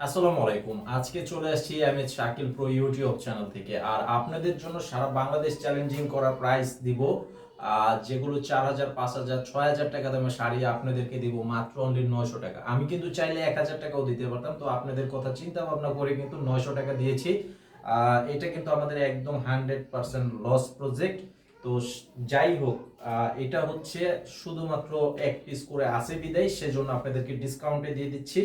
আসসালামু আলাইকুম। আজকে চলে আসছি আমি শাকিল প্রো ইউটিউব চ্যানেল থেকে। আর আপনাদের জন্য সারা বাংলাদেশ চ্যালেঞ্জিং করা প্রাইস দিব। যেগুলো চার হাজার, পাঁচ হাজার, ছয় হাজার টাকা দামের শাড়ি আপনাদেরকে দিব মাত্র অনলি নয়শো টাকা। আমি কিন্তু চাইলে এক হাজার টাকাও দিতে পারতাম, তো আপনাদের কথা চিন্তা ভাবনা করে কিন্তু নয়শো টাকা দিয়েছি। এটা কিন্তু আমাদের একদম হান্ড্রেড পার্সেন্ট লস প্রজেক্ট তো যাই হোক এটা হচ্ছে শুধুমাত্র এক পিস করে আছে বিদায়, সেজন্য আপনাদেরকে ডিসকাউন্টে দিয়ে দিচ্ছি।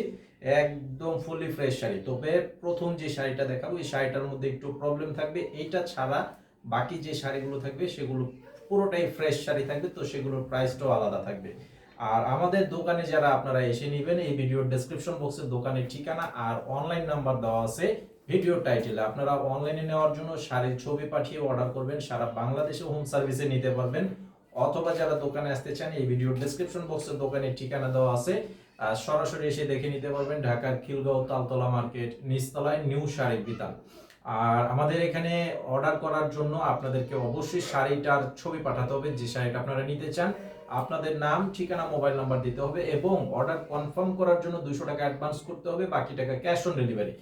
একদম ফুলি ফ্রেশ শাড়ি। তবে প্রথম যে শাড়িটা দেখাবো, এই শাড়িটার মধ্যে একটু প্রবলেম থাকবে। এটা ছাড়া বাকি যে শাড়িগুলো থাকবে, সেগুলো পুরোটাই ফ্রেশ শাড়ি থাকবে, তো সেগুলোর প্রাইসটাও আলাদা থাকবে। আর আমাদের দোকানে যারা আপনারা এসে নেবেন, এই ভিডিওর ডেসক্রিপশন বক্সে দোকানের ঠিকানা আর অনলাইন নাম্বার দেওয়া আছে ভিডিও টাইটেলে আপনারা অনলাইনে নেওয়ার জন্য শাড়ির ছবি পাঠিয়ে অর্ডার করবেন, সারা বাংলাদেশে হোম সার্ভিসে নিতে পারবেন। অথবা যারা দোকানে আসতে চান, এই ভিডিও ডেসক্রিপশন বক্সে দোকানের ঠিকানা দেওয়া আছে। সরাসরি এসে দেখে নিতে পারবেন ঢাকার খিলগাঁও তালতলা মার্কেট নিচতলায় নিউ শাড়ি বিতান। আর আমাদের এখানে অর্ডার করার জন্য আপনাদেরকে অবশ্যই শাড়িটার ছবি পাঠাতে হবে, যে শাড়িটা আপনারা নিতে চান। আপনাদের নাম, ঠিকানা মোবাইল নাম্বার দিতে হবে এবং অর্ডার কনফার্ম করার জন্য দুশো টাকা অ্যাডভান্স করতে হবে, বাকি টাকা ক্যাশ অন ডেলিভারি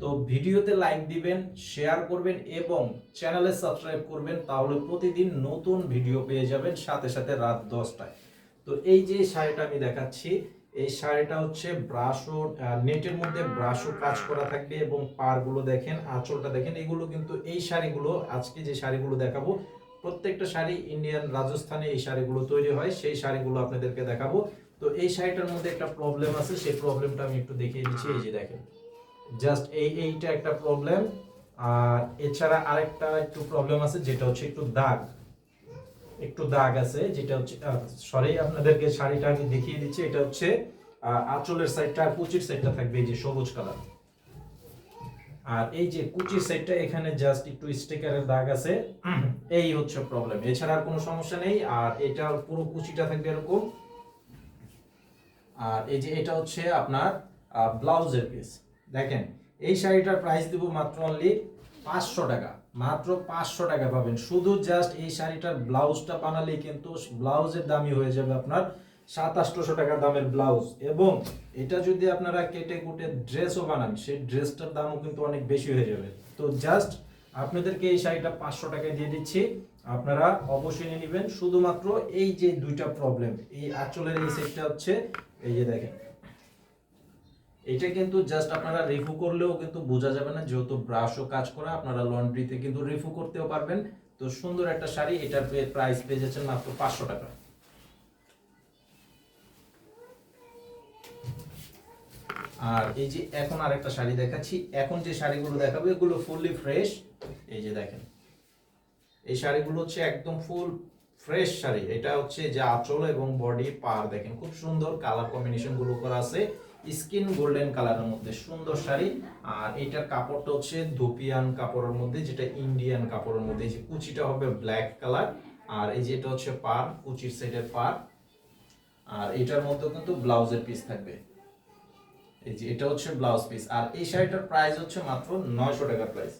তো ভিডিওতে লাইক দিবেন শেয়ার করবেন এবং চ্যানেলে সাবস্ক্রাইব করবেন, তাহলে প্রতিদিন নতুন ভিডিও পেয়ে যাবেন, সাথে সাথে রাত দশটায়। তো এই যে শাড়িটা আমি দেখাচ্ছি এই শাড়িটা হচ্ছে ব্রাশো নেটের মধ্যে ব্রাশো কাজ করা থাকবে এবং পারগুলো দেখেন, আঁচলটা দেখেন, এগুলো কিন্তু এই শাড়িগুলো, আজকে যে শাড়িগুলো দেখাবো, প্রত্যেকটা শাড়ি ইন্ডিয়ান রাজস্থানে এই শাড়িগুলো তৈরি হয়, সেই শাড়িগুলো আপনাদেরকে দেখাবো। তো এই শাড়িটার মধ্যে একটা প্রবলেম আছে, সেই প্রবলেমটা আমি একটু দেখিয়ে দিচ্ছি, এই যে দেখেন। জাস্ট এই, এইটা একটা প্রবলেম আর এছাড়া আরেকটা একটু প্রবলেম আছে, যেটা হচ্ছে একটু দাগ। একটু দাগ আছে, যেটা হচ্ছে সরি আপনাদেরকে শাড়িটা আমি দেখিয়ে দিচ্ছি, এটা হচ্ছে আঁচলের সাইডটা আর কুচির সাইডটা থাকবে এই যে সবুজ কালার আর এই যে কুচির সাইডটা এখানে জাস্ট একটু স্টিকারের দাগ আছে, এই হচ্ছে প্রবলেম এছাড়া আর কোনো সমস্যা নেই, আর এটা পুরো কুচিটা থাকবে এরকম। আর এই যে এটা হচ্ছে আপনার ব্লাউজের পিস দেখেন, এই শাড়িটার প্রাইস দিব মাত্র অনলি পাঁচশো টাকা। মাত্র পাঁচশো টাকা পাবেন। শুধু জাস্ট এই শাড়িটার ব্লাউজটা বানালেই কিন্তু ব্লাউজের দামই হয়ে যাবে আপনার সাত, আটশোশো টাকা দামের ব্লাউজ। এবং এটা যদি আপনারা কেটে কুটে ড্রেসও বানান, সেই ড্রেসটার দামও কিন্তু অনেক বেশি হয়ে যাবে। তো জাস্ট আপনাদেরকে এই শাড়িটা পাঁচশো টাকায় দিয়ে দিচ্ছি। আপনারা অবশ্যই নিয়ে নেবেন। শুধুমাত্র এই যে দুইটা প্রবলেম এই আঁচলের এই সেটটা হচ্ছে, এই যে দেখেন এটা কিন্তু জাস্ট আপনারা রিফু করলেও কিন্তু বোঝা যাবে না, যেহেতু ব্রাশও কাজ করা, আপনারা লন্ড্রিতে কিন্তু রিফু করতেও পারবেন। তো সুন্দর একটা শাড়ি, এটার প্রাইস পেয়ে যাচ্ছেন মাত্র পাঁচশো টাকা। আর এই যে এখন আরেকটা শাড়ি দেখাচ্ছি। এখন যে শাড়িগুলো দেখাবো, এগুলো ফুললি ফ্রেশ এই যে দেখেন। এই শাড়িগুলো হচ্ছে একদম ফুল ফ্রেশ শাড়ি। এটা হচ্ছে যে আঁচল এবং বডি পার, দেখেন, খুব সুন্দর কালার কম্বিনেশনগুলো করা আছে। স্কিন গোল্ডেন কালারের মধ্যে, সুন্দর শাড়ি। আর এটার কাপড়টা হচ্ছে ধুপিয়ান কাপড়ের মধ্যে, যেটা ইন্ডিয়ান কাপড়ের মধ্যে। যে কুচিটা হবে ব্ল্যাক কালার, আর এই যেটা হচ্ছে পার, কুচির সাইডের পার। আর এটার মধ্যে কিন্তু ব্লাউজের পিস থাকবে। এই যে এটা হচ্ছে ব্লাউজ পিস আর এই শাড়িটার প্রাইস হচ্ছে মাত্র নয়শো টাকা প্রাইস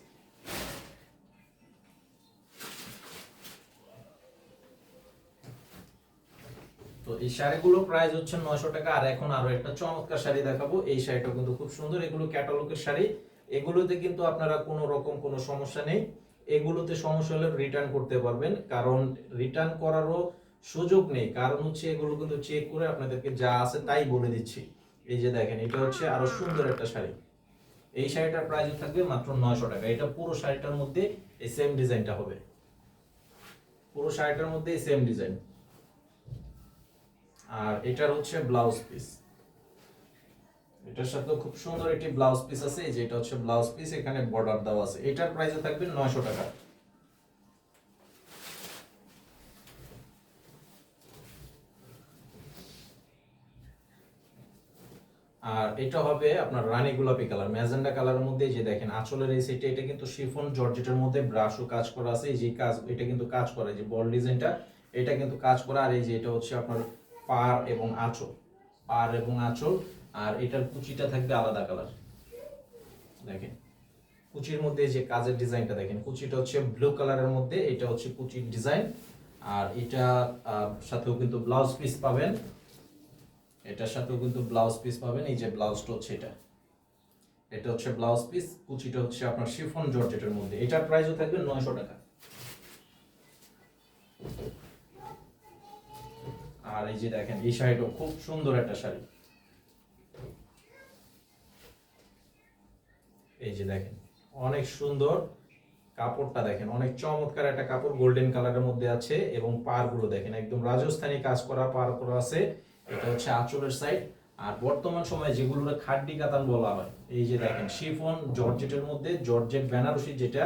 তো এই শাড়িগুলো প্রাইস হচ্ছে নয়শো টাকা, আর এখন আরও একটা চমৎকার শাড়ি দেখাবো। এই শাড়িটা কিন্তু খুব সুন্দর, এগুলো ক্যাটালগের শাড়ি। এগুলোতে কিন্তু আপনারা কোনো রকম কোনো সমস্যা নেই। এগুলোতে সমস্যা হলে রিটার্ন করতে পারবেন, কারণ রিটার্ন করারও সুযোগ নেই। কারণ হচ্ছে এগুলো কিন্তু চেক করে আপনাদেরকে যা আছে তাই বলে দিচ্ছি। এই যে দেখেন, এটা হচ্ছে আরও সুন্দর একটা শাড়ি। এই শাড়িটার প্রাইস থাকবে মাত্র নয়শো টাকা। এটা পুরো শাড়িটার মধ্যে এই সেম ডিজাইনটা হবে। পুরো শাড়িটার মধ্যে এই সেম ডিজাইন আর এটার হচ্ছে ব্লাউজ পিস এটার সাথে খুব সুন্দর একটি ব্লাউজ পিস আছে যে এটা হচ্ছে ব্লাউজ পিস এখানে বর্ডার দেওয়া আছে। এটার প্রাইসে থাকবে নয়শো টাকা। আর এটা হবে আপনার রানী গোলাপি কালার, ম্যাজেন্ডা কালারের মধ্যে যে দেখেন, আঁচলের এই সাইডটা এটা কিন্তু শিফন জর্জেটের মধ্যে ব্রাশও কাজ করা আছে। যে কাজ, এটা কিন্তু কাজ করা যে বল ডিজাইনটা এটা কিন্তু কাজ করা। আর এই যে এটা হচ্ছে আপনার পার এবং আঁচল। পার এবং আঁচল, আর এটার কুচিটা থাকবে আলাদা কালার দেখেন, কুচির মধ্যে যে কাজের ডিজাইনটা দেখেন, কুচিটা হচ্ছে ব্লু কালারের মধ্যে, এটা হচ্ছে কুচির ডিজাইন আর এটা সাথেও কিন্তু ব্লাউজ পিস পাবেন। এটার সাথেও কিন্তু ব্লাউজ পিস পাবেন, এই যে ব্লাউজটা হচ্ছে এটা। এটা হচ্ছে ব্লাউজ পিস কুচিটা হচ্ছে আপনার শিফন জর্জেটের মধ্যে। এটার প্রাইসও থাকবে নয়শো টাকা আর এই যে দেখেন, এই শাড়িটাও খুব সুন্দর একটা শাড়ি। এই যে দেখেন, অনেক সুন্দর কাপড়টা দেখেন, অনেক চমৎকার একটা কাপড়, গোল্ডেন কালারের মধ্যে আছে এবং পারগুলো দেখেন, একদম রাজস্থানী কাজ করা পার করা আছে। এটা হচ্ছে আঁচলের সাইড আর বর্তমান সময়ে যেগুলো খাড্ডি কাতান বলা হয়, এই যে দেখেন, শিফন জর্জেটের মধ্যে, জর্জেট বেনারসি যেটা,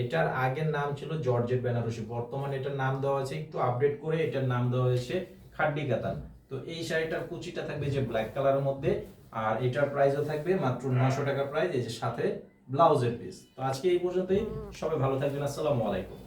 এটার আগের নাম ছিল জর্জেট বেনারসি। বর্তমানে এটার নাম দেওয়া হয়েছে, একটু আপডেট করে এটার নাম দেওয়া হয়েছে খাড্ডি কাতান। তো এই শাড়িটার কুচিটা থাকবে যে ব্ল্যাক কালারের মধ্যে, আর এটার প্রাইসও থাকবে মাত্র নশো টাকা প্রাইস এই যে সাথে ব্লাউজের পিস তো আজকে এই পর্যন্তই। সবাই ভালো থাকবেন। আসসালামু আলাইকুম।